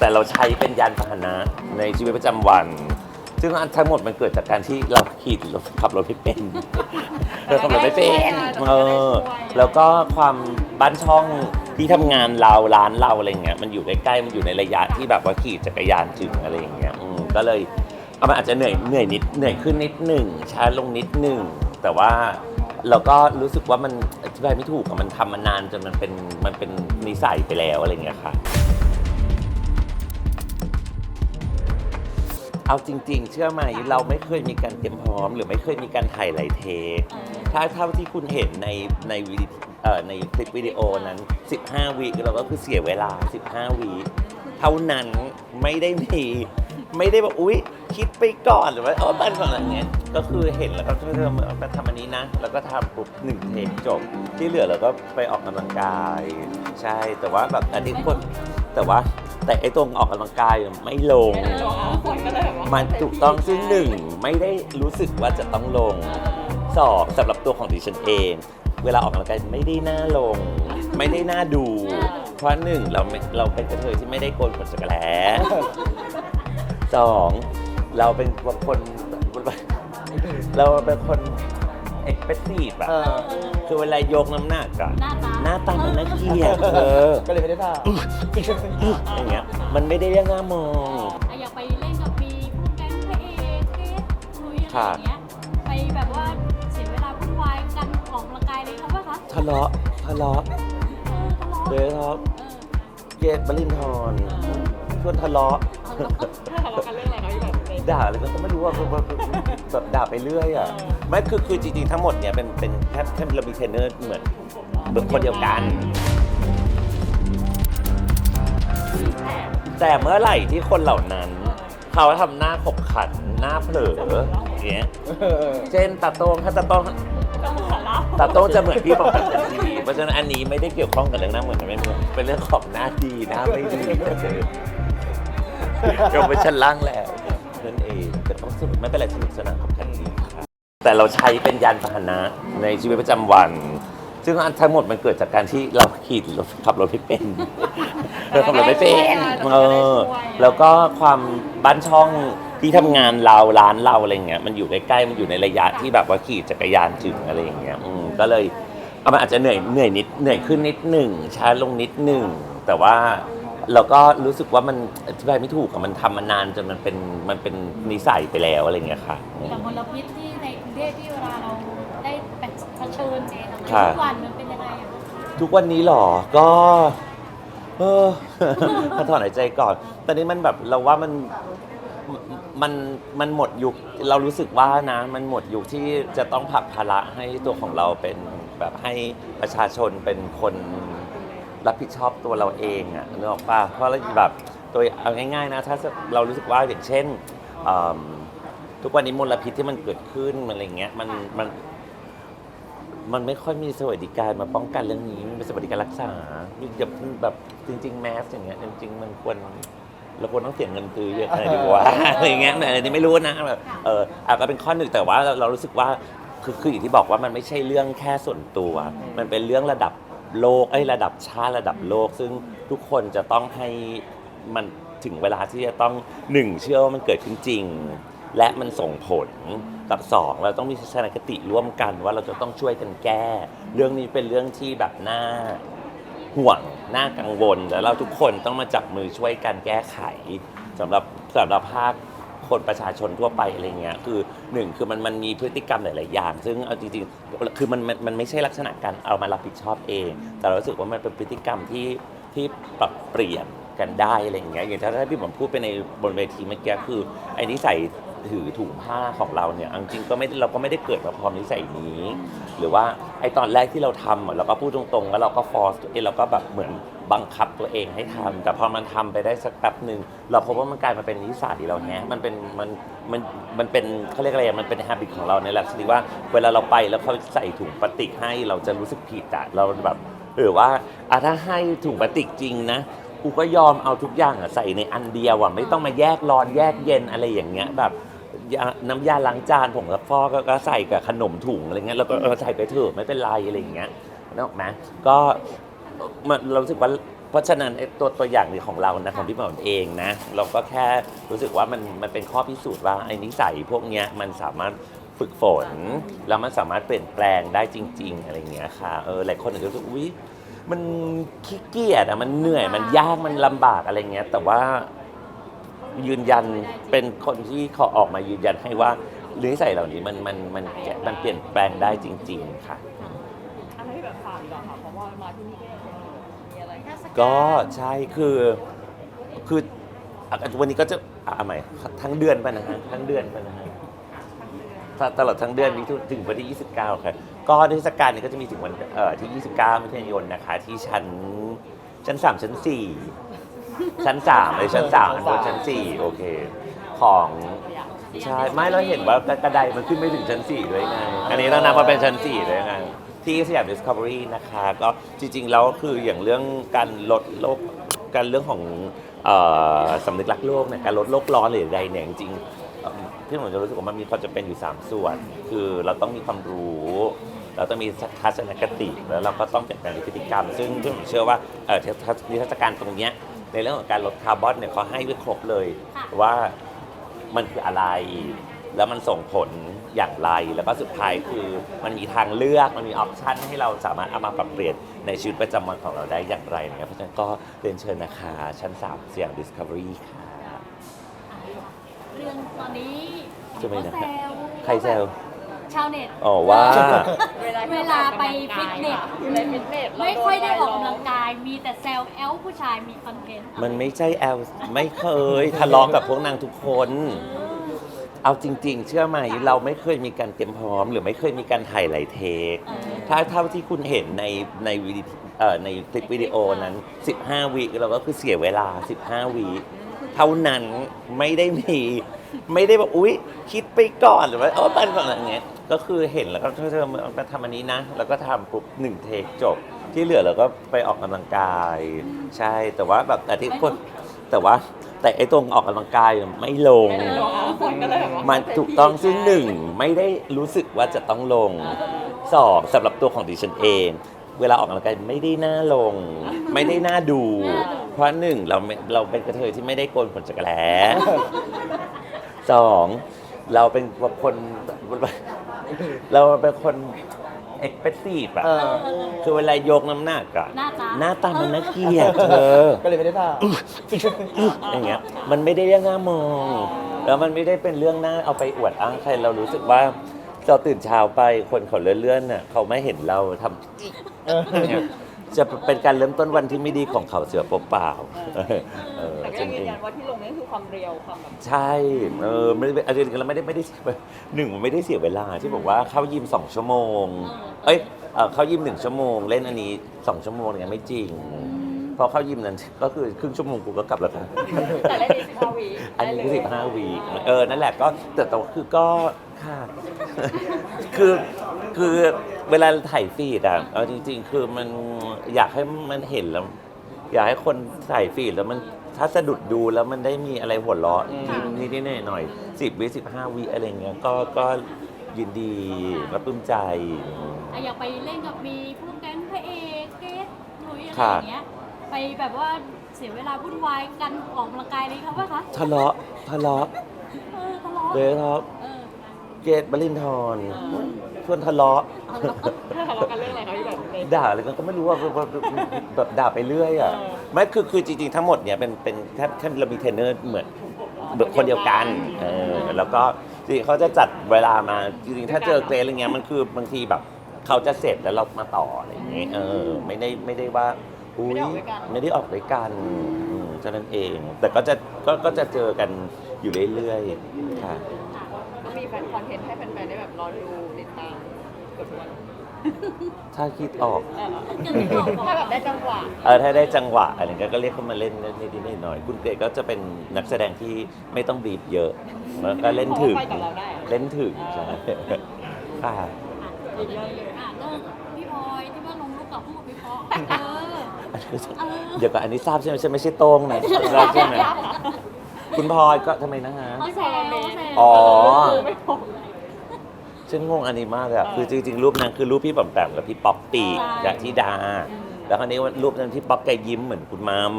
แต่เราใช้เป็นยานพาหนะในชีวิตประจำวัน ซึ่งทั้งหมดมันเกิดจากการที่เราขี่รถขับรถไม่เป็น เราขับรถไม่เป็นเออแล้วก็ความบ้านช่องที่ทำงานเราร้านเราอะไรเงี้ยมันอยู่ใกล้ๆมันอยู่ในระยะที่แบบว่าขี่จักรยานถึงอะไรอย่างเงี้ยอืมก็เลยเอามันอาจจะเหนื่อยเหนื่อยนิดเหนื่อยขึ้นนิดหนึ่งช้าลงนิดหนึ่งแต่ว่าเราก็รู้สึกว่ามันอธิบายไม่ถูกอะมันทำมานานจนมันเป็นมันเป็นนิสัยไปแล้วอะไรเงี้ยค่ะ เอาจริง ๆ เชื่อไหมเราไม่เคยมีการเตรียมพร้อม หรือไม่เคยมีการถ่ายหลายเทคถ้าเท่าที่คุณเห็นในในวิดีเอ่อในคลิปวิดีโอนั้น 15 วิเราก็คือเสียเวลา 15 วิเท่านั้นไม่ได้มีไม่ได้แบบอุ๊ยคิดไปก่อนหรือว่าเออบ้านก่อนอะไรเงี้ยก็คือเห็นแล้วก็เริ่มเอาไปทำอันนี้นะ แล้วก็ทำปุ๊บหนึ่งเทคจบ ที่เหลือเราก็ไปออกกำลังกาย ใช่แต่ว่าแบบอันนี้คนแต่ว่า แต่ไอ้ตรงออกกำลังกายไม่ลงคนก็เลยแบบว่ามันถูกต้องซึ่งหนึ่งไม่ได้รู้สึกว่าจะต้องลงสองสำหรับตัวของดิฉันเอง เวลาออกกำลังกายไม่ได้น่าลง ไม่ได้น่าดู เพราะหนึ่งเราไม่เราเป็นกระเทยที่ไม่ได้โกนขนจักรแล้สองเราเป็นคน เราเป็นคน เอ็กเพรสซีฟอะเออ คือเวลายกน้ำหนักอะหน้าตา หน้าตามันน่าเกลียดเออก็เลยไม่ได้ทอย่างเงี้ยมันไม่ได้เรียกน่ามอง อะอยากไปเล่นกับมีพวกแก๊งพระเอกเกสลุยอะไรอย่างเงี้ย ไปแบบว่าเสียเวลาวุ่นวายกันออกกำลังกายอะไรเขาปะคะทะเลาะทะเลาะเออทะเลาะเลยครับเออเกตบรินทรชวนทะเลาะทะเลาะกันเรื่องอะไร ด่าอะไรก็ไม่รู้อะคือแบบด่าไปเรื่อยอะไม่คือคือจริงๆทั้งหมดเนี่ยเป็นเป็นแค่แค่เรามีเทรนเนอร์เหมือนเหมือนคนเดียวกัน แต่เมื่อไหร่ที่คนเหล่านั้น เขาทำหน้าขบขันหน้าเผลออย่างเงี้ยเช่นตาโต้งถ้าตาโต้งตาโต้งจะเหมือนพี่ปองกันทีวีเพราะฉะนั้นอันนี้ไม่ได้เกี่ยวข้องกับเรื่องหน้าเหมือนกันไม่เหมือนเป็นเรื่องของหน้าดีหน้าไม่ดีเราไปชั้นล่างแล้ว นั่นเองแต่ต้องสนุกไม่เป็นไรสนุกสนานกับกันดีครับแต่เราใช้เป็นยานพาหนะในชีวิตประจำวัน ซึ่งทั้งหมดมันเกิดจากการที่เราขี่รถขับรถไม่เป็น เราขับรถไม่เป็นเออแล้วก็ความบ้านช่องที่ทำงานเราร้านเราอะไรเงี้ยมันอยู่ใกล้ๆมันอยู่ในระยะที่แบบว่าขี่จักรยานถึงอะไรอย่างเงี้ยอืมก็เลยเอามันอาจจะเหนื่อยเหนื่อยนิดเหนื่อยขึ้นนิดหนึ่งช้าลงนิดหนึ่งแต่ว่า เราก็รู้สึกว่ามันอธิบายไม่ถูกอะมันทำมานานจนมันเป็นมันเป็นนิสัยไปแล้วอะไรเงี้ยค่ะอืมแต่มลพิษที่ในกรุงเทพที่เวลาเราได้เผชิญค่ะทุกวันมันเป็นยังไงอะคะทุกวันนี้หรอ ก็เออ มาถอนหายใจก่อน ตอนนี้มันแบบเราว่ามันมันมันหมดยุคเรารู้สึกว่านะ มันหมดยุคที่จะต้องผลักภาระให้ตัวของเราเป็นแบบให้ประชาชนเป็นคน รับผิดชอบตัวเราเองอะนึกออกป่ะเพราะเราแบบตัวเอาง่ายๆนะถ้าเรารู้สึกว่าอย่างเช่นอืมทุกวันนี้มลพิษที่มันเกิดขึ้นมันอะไรเงี้ยมันมันมันไม่ค่อยมีสวัสดิการมาป้องกันเรื่องนี้มันเป็นสวัสดิการรักษาอย่าแบบจริง ๆ แมสอย่างเงี้ยจริงๆมันควรเราควรต้องเสียเงินซื้อเยอะอะไรดีกว่า อะไรเงี้ยแต่อันนี้ไม่รู้นะแบบเอออาจจะเป็นข้อหนึ่งแต่ว่าเราเรารู้สึกว่าคือคืออย่างที่บอกว่ามันไม่ใช่เรื่องแค่ส่วนตัว มันเป็นเรื่องระดับ โลกไอ้ยระดับชาติระดับโลก ซึ่งทุกคนจะต้องให้มันถึงเวลาที่จะต้องหนึ่งเชื่อว่ามันเกิดขึ้นจริง และมันส่งผลกับสองเราต้องมีทัศนคติร่วมกันว่าเราจะต้องช่วยกันแก้ เรื่องนี้เป็นเรื่องที่แบบน่าห่วงน่ากังวลแล้วเราทุกคนต้องมาจับมือช่วยกันแก้ไขสำหรับสำหรับภาค คนประชาชนทั่วไปอะไรเงี้ยคือหนึ่งคือมันมันมีพฤติกรรมหลาย ๆ อย่าง ซึ่งเอาจริงๆคือมันมันมันไม่ใช่ลักษณะการเอามารับผิดชอบเอง แต่เรารู้สึกว่ามันเป็นพฤติกรรมที่ที่ปรับเปลี่ยนกันได้อะไรอย่างเงี้ยอย่างที่พี่ผมพูดไปในบนเวทีเมื่อกี้คือไอ้นิสัย ถือถุงผ้าของเราเนี่ยเอาจริงๆก็ไม่เราก็ไม่ได้เกิดมาพร้อมนิสัยนี้ หรือว่าไอตอนแรกที่เราทำอะเราก็พูดตรงๆ แล้วเราก็ฟอร์สตัวเองเราก็แบบเหมือนบังคับตัวเองให้ทำแต่พอมันทำไปได้สักแป๊บหนึ่งเราพบว่ามันกลายมาเป็นนิสัยเราแฮะมันเป็นมันมันมันเป็นเขาเรียกอะไรอะมันเป็น h a บิตของเราในแหละที่ว่า เวลาเราไปแล้วเขาใส่ถุงพลาสติกให้เราจะรู้สึกผิดอะเราแบบหรือว่าอะถ้าให้ถุงพลาสติกจริงนะ กูก็ยอมเอาทุกอย่างอะใส่ในอันเดียวอะไม่ต้องมาแยกร้อนแยกเย็นอะไรอย่างเงี้ยแบบ ยาน้ำยาล้างจานผงซักฟอกก็ก็ใส่กับขนมถุงอะไรเงี้ยแล้วก็เออใส่ไปเถอะไม่เป็นไรอะไรอย่างเงี้ยนึกออกไหมก็มันเรารู้สึกว่าเพราะฉะนั้นไอ้ตัวตัวอย่างของเรานะของพี่หมอเองนะ เราก็แค่รู้สึกว่ามันมันเป็นข้อพิสูจน์ว่าไอ้นิสัยพวกเนี้ยมันสามารถฝึกฝนแล้วมันสามารถเปลี่ยนแปลงได้จริง ๆ อะไรเงี้ยค่ะเออหลายคนอาจจะรู้สึกอุ้ยมันขี้เกียจอะมันเหนื่อยมันยากมันลำบากอะไรเงี้ย แต่ว่า ยืนยันเป็นคนที่เขาออกมายืนยันให้ว่านิสัยเหล่านี้มันมันมันมันเปลี่ยนแปลงได้จริง ๆ ค่ะอะไรที่แบบฝากดีกว่าค่ะเพราะว่ามาที่นี่ก็มีอะไรเทศาลก็ใช่คือคืออะวันนี้ก็จะอะใหม่ทั้งเดือนไปนะฮะทั้งเดือนไปนะฮะถ้าตลอดทั้งเดือนนี้ถึงวันที่ 29 ค่ะ ก็เทศกาลนี้ก็จะมีถึงวันเอ่อที่ 29มิถุนายนนะคะ ที่ชั้นชั้น 3 ชั้น 4 ชั้น3เลยชั้น3อันบนชั้น4โอเค ของใช่ไม่เราเห็นว่ากระไดมันขึ้นไม่ถึงชั้น4ด้วยไง อันนี้ต้องนับว่าเป็นชั้น4ด้วยไงที่สยาม Discovery นะคะ ก็จริง ๆ แล้วคืออย่างเรื่องการลดโลกการเรื่องของเอ่อสำนึกรักโลกเนี่ยการลดโลกร้อนหรือใดเนี่ยจริงๆเอ่อพี่ผมจะรู้สึกว่ามันมีความจำเป็นอยู่ 3 ส่วน คือเราต้องมีความรู้ เราต้องมีทัศนคติแล้วเราก็ต้องเปลี่ยนแปลงพฤติกรรม ซึ่งพี่ผมเชื่อว่าเอ่อเทศนิทรรศการตรงเนี้ย ในเรื่องของการลดคาร์บอนเนี่ยเขาให้ไว้ครบเลยว่ามันคืออะไร แล้วมันส่งผลอย่างไร แล้วก็สุดท้ายคือมันมีทางเลือก มันมีออปชันให้เราสามารถเอามาปรับเปลี่ยนในชีวิตประจำวันของเราได้อย่างไรนะครับเพราะฉะนั้นก็เรียนเชิญนะคะชั้น 3 เสียง Discovery ค่ะ เรื่องตอนนี้จะไม่นะเขาแซวใครแซว ชาวเน็ตอ๋อว่าเวลาเวลาไปฟิตเนส ไปฟิตเนสเราไม่โนค่อยได้ออกใรกำลังกาย มีแต่แซวแอลผู้ชายมีคอนเทนต์มันไม่ใช่แอลไม่เคยทะเลาะกับพวกนางทุกคน เอาจริง ๆ เชื่อไหมเราไม่เคยมีการเตรียมพร้อม หรือไม่เคยมีการถ่ายหลายเทคเออถ้าเท่าที่คุณเห็นในในวิดีเอ่อในคลิปวิดีโอนั้น 15 วิเราก็คือเสียเวลา 15 วิเท่านั้นไม่ได้มี ไม่ได้แบบอุ๊ยคิดไปก่อนหรือว่าเออเป็นแบบอย่างเงี้ยก็คือเห็นแล้วก็เธอเธอมาทำอันนี้นะ แล้วก็ทำปุ๊บหนึ่งเทคจบ ที่เหลือเราก็ไปออกกำลังกาย ใช่แต่ว่าแบบแต่ที่คนแต่ว่าแต่ไอ้ตรงออกกำลังกายไม่ลง คนก็เลยแบบว่ามัมันถูกต้องซึ่งหนึ่งไม่ได้รู้สึกว่าจะต้องลงสองสำหรับตัวของดิฉันเอง เวลาออกกำลังกายไม่ได้น่าลง ไม่ได้น่าดู เพราะหนึ่งเราไม่เราเป็นกระเทยที่ไม่ได้โกนขนจักรแล้ สองเราเป็นคนเราเป็นคนเอ็กเพรสซีฟอะเออ คือเวลายกน้ำหนักอะหน้าตา หน้าตามันน่าเกลียดเธอ ก็เลยไม่ได้ด่าอย่างเงี้ยมันไม่ได้เรื่องน่ามอง แล้วมันไม่ได้เป็นเรื่องน่าเอาไปอวดอ้างใครเรารู้สึกว่าเราตื่นเช้าไปคนเขาเลื่อนๆน่ะเขาไม่เห็นเราทำเออเนี่ย จะเป็นการเริ่มต้นวันที่ไม่ดีของเขาเสือเปล่าๆเออเออแต่ก็จยังริยืงนยันว่าที่ลงนี่คือความเรียวความแบบๆใช่เออไม่ได้เอาจริงๆแล้วไม่ได้ไม่ได้เสียหนึ่งมันไม่ได้เสียเวลาที่บอกว่าเข้ายิมสองชั่วโมง เอ้ยเอ่อเข้ายิมหนึ่งชั่วโมง เล่นอันนี้สองชั่วโมงเนี่ยไม่จริง พอเข้ายิมนั้นก็คือครึ่งชั่วโมงกูก็กลับแล้วครับ แต่เล่นอีกสิบห้าวีอันนี้คือสิบห้าวีเออ นั่นแหละก็แต่แต่ว่าคือก็ ค่ะ คือคือเวลาถ่ายฟีดอะเอาจริง ๆ คือมันอยากให้มันเห็นแล้ว อยากให้คนถ่ายฟีดแล้วมันถ้าสะดุดดูแล้วมันได้มีอะไรหัวเราะนิดๆหน่อยๆสิบวิสิบห้าวิอะไรเงี้ยก็ก็ยินดีและปลื้มใจอะอยากไปเล่นกับมีพวกแก๊งพระเอกเกสหนุยอะไรค่ะอย่างเงี้ยไปแบบว่าเสียเวลาวุ่นวายกันออกกำลังกายอะไรเขาปะคะทะเลาะทะเลาะเออทะเลาะโดยเฉพาะ เออเกตบรินทร์ชวนทะเลาะถ้าทะเลาะกันเรื่องอะไรเขาที่แบบใน ด่าอะไรกันก็ไม่รู้ว่าแบบแบบแบบด่าไปเรื่อยอะเออ ไม่คือคือจริงๆทั้งหมดเนี่ยเป็นเป็นแค่แค่เรามีเทรนเนอร์เหมือนแบบคนเดียวกันเออแล้วก็จริงๆเขาจะจัดเวลามาจริงๆถ้าเจอเกรดอะไรเงี้ยมันคือบางทีแบบเขาจะเสร็จแล้วเรามาต่ออะไรอย่างเงี้ยเออไม่ได้ไม่ได้ว่าอุ้ยไม่ได้ออกด้วยกันอืมเท่านั้นเอง แต่ก็จะก็ก็จะเจอกันอยู่เรื่อยๆค่ะ ก็มีแฟนคอนเทนต์ให้แฟนๆได้แบบรอดูติดตามเกือบทุกวันถ้าคิดออก เอออย่างที่บอกถ้าแบบได้จังหวะเออถ้าได้จังหวะอะไรเงี้ยก็เรียกเขามาเล่นนิดๆหน่อยๆคุณเกรดก็จะเป็นนักแสดงที่ไม่ต้องบีบเยอะแล้วก็เล่นถึงเขาไปกับเราได้อะเล่นถึงใช่ค่ะอะอีกเรื่องหนึ่งอะเรื่องพี่พลอยที่ว่าลงรูปกับผู้กับพี่เพาะเออเออ เดี๋ยวก่อนอันนี้ทราบใช่ไหมใช่ไหมไม่ใช่โต้งนะทราบใช่ไหม คุณพลอยก็ทำไมนะฮะเขาแซวเขาแซวอ๋อไม่พอ ฉันงงอันนี้มากเลยอะคือจริงๆ รูปนั้นคือรูปพี่ป๋อมแปมกับพี่ป๊อปปี้จากที่ดา แล้วคราวนี้รูปนั้นที่ป๊อกแกยิ้มเหมือนคุณมัม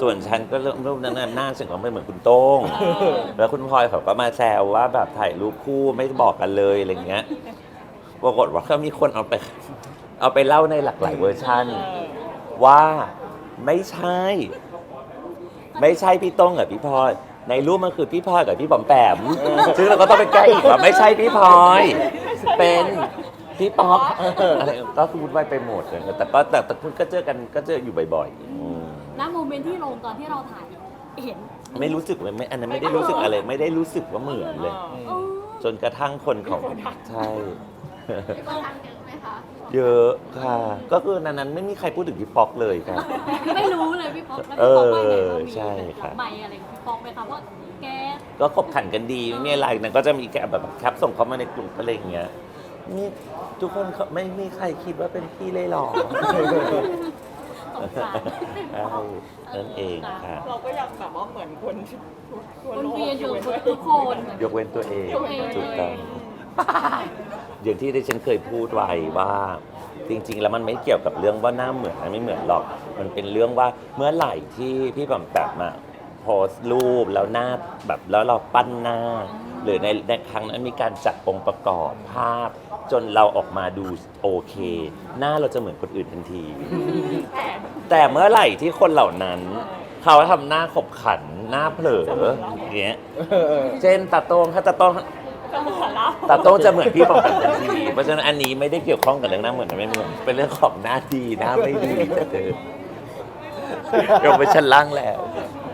ส่วนฉันก็รูปนั้นน่ะหน้าฉันก็ไม่เหมือนคุณโต้ง แล้วคุณพลอยเขาก็มาแซวว่าแบบถ่ายรูปคู่ไม่บอกกันเลยอะไรเงี้ย ปรากฏว่าก็มีคนเอาไป เอาไปเล่าในหลากหลายเวอร์ชันว่าไม่ใช่ ไม่ใช่พี่โต้งกับพี่พลอยในรูปมันคือพี่พลอยกับพี่บอมแปมซึ่งเราก็ต้องไปแก้อีกว่าไม่ใช่พี่พลอย เป็นพี่ป๊อกอะไรก็พูดไว้ไปหมดเลยแต่ก็แต่แต่คุณก็เจอกันก็เจออยู่บ่อยๆอืม ณโมเมนต์ที่ลงตอนที่เราถ่ายเห็นไม่รู้สึกเลยไม่อันนั้นไม่ได้รู้สึกอะไรไม่ได้รู้สึกว่าเหมือนเลย เออจนกระทั่งคนของใช่ มีคนทักเยอะไหมคะ เยอะค่ะ ก็คือนั้นนั้นไม่มีใครพูดถึงพี่ป๊อกเลยค่ะ ไม่รู้เลยพี่ป๊อกแล้วเอพี่ป๊อกว่าไงอเรามีใช่แบบค่ะใบอะไรของพี่ป๊อกไหมคะว่าแกก็ขบขันกันดีไม่มีอะไรนั้นก็จะมีแค่แบบแคปส่งเข้ามาในกลุ่มอะไรอย่างเงี้ยนี่ทุกคนเขาไม่มีใครคิดว่าเป็นพี่เลยหรอสงสารใช่นั่นเองค่ะ เราก็ยังแบบว่าเหมือนคนทั่ววนโลกเวียนอยู่ด้กับวยทุกคน ยกเว้นตัวเองตัวเอง ถูกต้อง อย่างที่ดิฉันเคยพูดไว้ว่าจริง ๆ แล้วมันไม่เกี่ยวกับเรื่องว่าหน้าเหมือนหรือไม่เหมือนหรอก มันเป็นเรื่องว่าเมื่อไหร่ที่พี่บำแบบมาโพสต์รูปแล้วหน้าแบบแล้วเราปั้นหน้า หรือในในครั้งนั้นมีการจัดองค์ประกอบภาพ จนเราออกมาดูโอเค หน้าเราจะเหมือนคนอื่นทันที แต่แต่เมื่อไหร่ที่คนเหล่านั้น เขาทำหน้าขบขันหน้าเผลออย่างเงี้ยเช่นตาโต้งถ้าตาโต้งก็เหมือนเราตาโต้งจะเหมือนพี่ปองกันทันที เพราะฉะนั้นอันนี้ไม่ได้เกี่ยวข้องกับเรื่องหน้าเหมือนหรือไม่เหมือนเป็นเรื่องของหน้าดีหน้าไม่ดีเออยกไปชั้นล่างแล้ว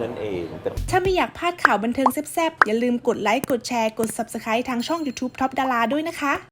นั่นเองแต่ถ้าไม่อยากพลาดข่าวบันเทิงแซ่บๆ อย่าลืมกดไลค์กดแชร์กด Subscribe ทางช่อง YouTube Top Dara ด้วยนะคะ